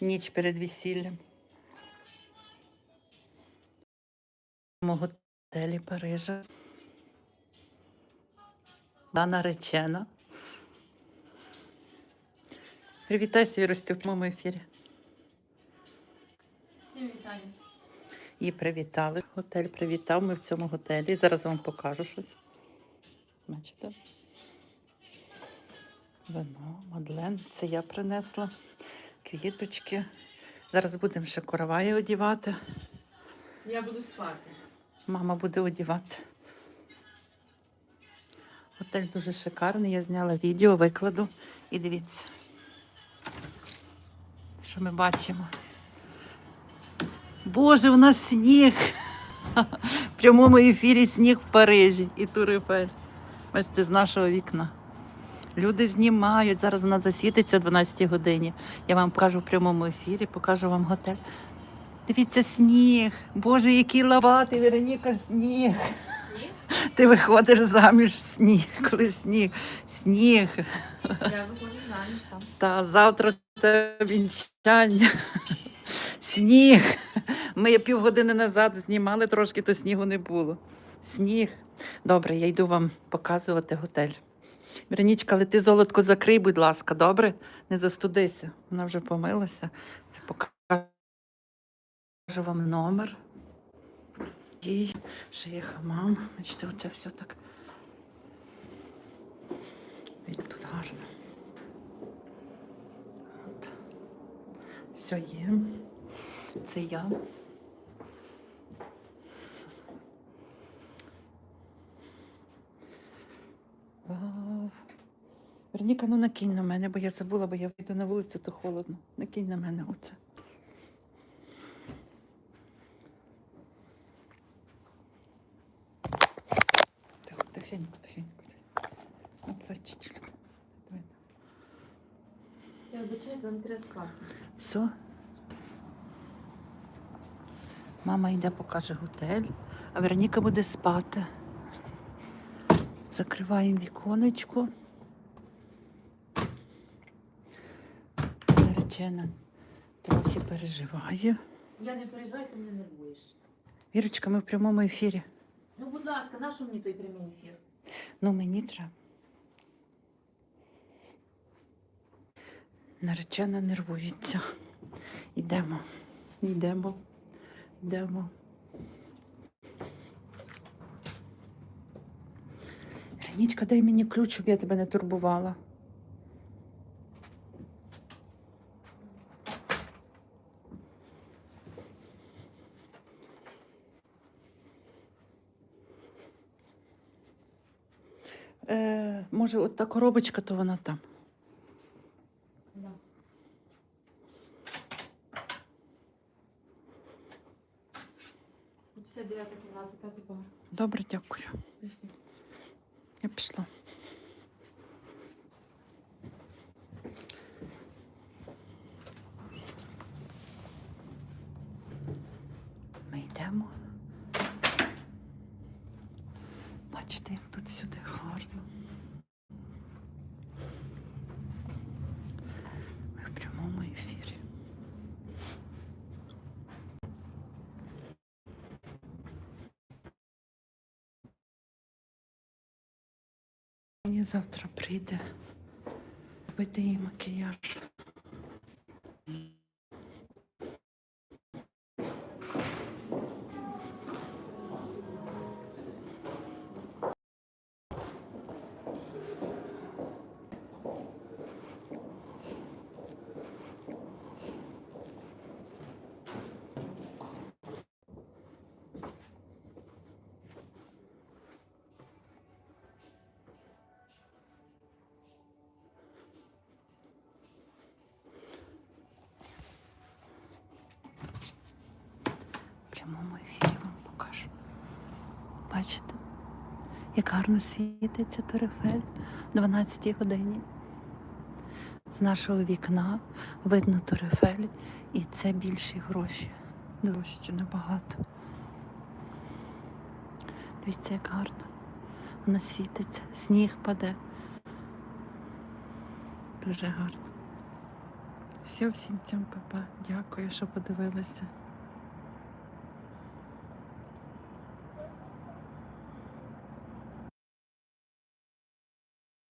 ніч перед весіллям. В готелі Парижа. Да, наречена. Привітайся, Вірусті, в моєму ефірі. Всім вітання. Її привітали. Готель привітав. Ми в цьому готелі. Зараз вам покажу щось. Бачите? Вино, Мадлен. Це я принесла. Квіточки. Зараз будемо ще короваї одівати. Я буду спати. Мама буде одівати. Готель дуже шикарний. Я зняла відео, викладу. І дивіться, що ми бачимо. Боже, у нас сніг. В прямому ефірі сніг в Парижі і Турифель. Бачите, з нашого вікна. Люди знімають. Зараз вона засвітиться о 12 годині. Я вам покажу в прямому ефірі, покажу вам готель. Дивіться, сніг. Боже, який лаватий, Вероніка, сніг. Сніг? Ти виходиш заміж в сніг, коли сніг. Сніг. Я виходжу заміж там. Та завтра те вінчання. Сніг. Ми півгодини назад знімали трошки, то снігу не було. Сніг. Добре, я йду вам показувати готель. Веронічка, але ти золотко закрий, будь ласка, добре? Не застудися. Вона вже помилася. Це покажу вам номер. І ще є хамам. Бачите, оце все так. Як тут гарно. От. Все є. Це я. Верніка, ну накинь на мене, бо я забула, бо я вийду на вулицю, то холодно. Накинь на мене оце. Тихо, тихенько, тихенько. Оце Я вибачаюсь, вам треба спати. Все. Мама йде, покаже готель, а Вероніка буде спати. Закриваємо віконечко. Наречена трохи переживає. Я не переживай, ти мене нервуєш. Вірочка, ми в прямому ефірі. Ну, будь ласка, на що мені той прямий ефір? Ну, мені треба. Наречена нервується. Йдемо, йдемо, йдемо. Ранічка, дай мені ключ, щоб я тебе не турбувала. Е, може, от та коробочка, то вона там. Да. Тут 59 кімната, п'ятий поверх. Добре, дякую. Я пішла. Ми йдемо. Бачите, як тут сюди гарно. Ми в прямому ефірі. Мені завтра прийде робити їй макіяж. Як гарно світиться Торефель о 12 годині. З нашого вікна видно Торефель, і це більші гроші. Дорожче набагато. Дивіться, як гарно. Вона світиться, сніг паде. Дуже гарно. Все, всім цьому папа. Дякую, що подивилися.